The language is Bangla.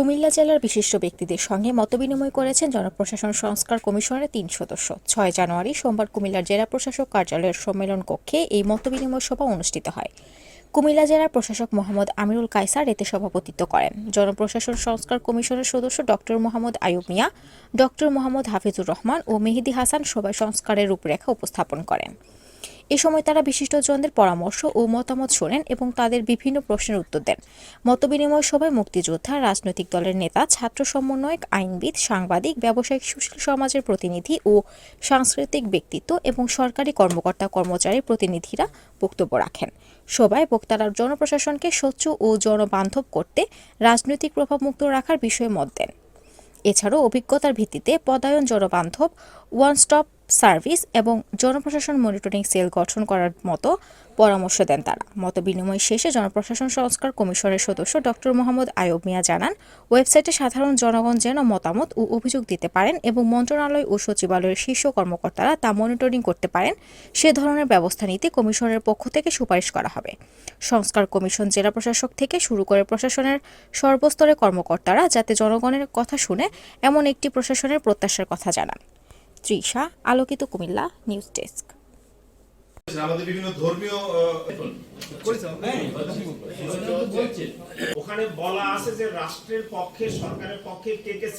কুমিল্লা জেলার বিশিষ্ট ব্যক্তিদের সঙ্গে মতবিনিময় করেছেন জনপ্রশাসন সংস্কার কমিশনের তিন সদস্য। ছয় জানুয়ারি সোমবার কুমিল্লার জেলা প্রশাসক কার্যালয়ের সম্মেলন কক্ষে এই মতবিনিময় সভা অনুষ্ঠিত হয়। কুমিল্লা জেলার প্রশাসক মোহাম্মদ আমিরুল কায়সার এতে সভাপতিত্ব করেন। জনপ্রশাসন সংস্কার কমিশনের সদস্য ডক্টর মোহাম্মদ আয়ুব মিয়া, ডক্টর মোহাম্মদ হাফিজুর রহমান ও মেহেদি হাসান সভায় সংস্কারের রূপরেখা উপস্থাপন করেন। এ সময় তারা বিশিষ্টজনদের পরামর্শ ও মতামত শোনেন এবং তাদের বিভিন্ন প্রশ্নের উত্তর দেন। মতবিনিময় সভায় মুক্তিযোদ্ধা, রাজনৈতিক দলের নেতা, ছাত্র সমন্বয়ক, আইনবিদ, সাংবাদিক, ব্যবসায়িক, সুশীল সমাজের প্রতিনিধি ও সাংস্কৃতিক ব্যক্তিত্ব এবং সরকারি কর্মকর্তা, কর্মচারী প্রতিনিধিরা বক্তব্য রাখেন। সভায় বক্তারা জনপ্রশাসনকে স্বচ্ছ ও জনবান্ধব করতে রাজনৈতিক প্রভাবমুক্ত রাখার বিষয়ে মত দেন। এছাড়াও অভিজ্ঞতার ভিত্তিতে পদায়ন জনবান্ধব, ওয়ান স্টপ সার্ভিস এবং জনপ্রশাসন মনিটরিং সেল গঠন করার মতো পরামর্শ দেন তারা। মত বিনিময় শেষে জনপ্রশাসন সংস্কার কমিশনের সদস্য ডক্টর মোহাম্মদ আয়ব মিয়া জানান, ওয়েবসাইটে সাধারণ জনগণ যেন মতামত ও অভিযোগ দিতে পারেন এবং মন্ত্রণালয় ও সচিবালয়ের শীর্ষ কর্মকর্তারা তা মনিটরিং করতে পারেন, সে ধরনের ব্যবস্থা নিতে কমিশনের পক্ষ থেকে সুপারিশ করা হবে। সংস্কার কমিশন জেলা প্রশাসক থেকে শুরু করে প্রশাসনের সর্বস্তরের কর্মকর্তারা যাতে জনগণের কথা শুনে এমন একটি প্রশাসনের প্রত্যাশার কথা জানান। ত্রিশা আলোকিত কুমিল্লা, নিউজ ডেস্ক। আমাদের বিভিন্ন ধর্মীয় ওখানে বলা আছে যে রাষ্ট্রের পক্ষে, সরকারের পক্ষে কে কে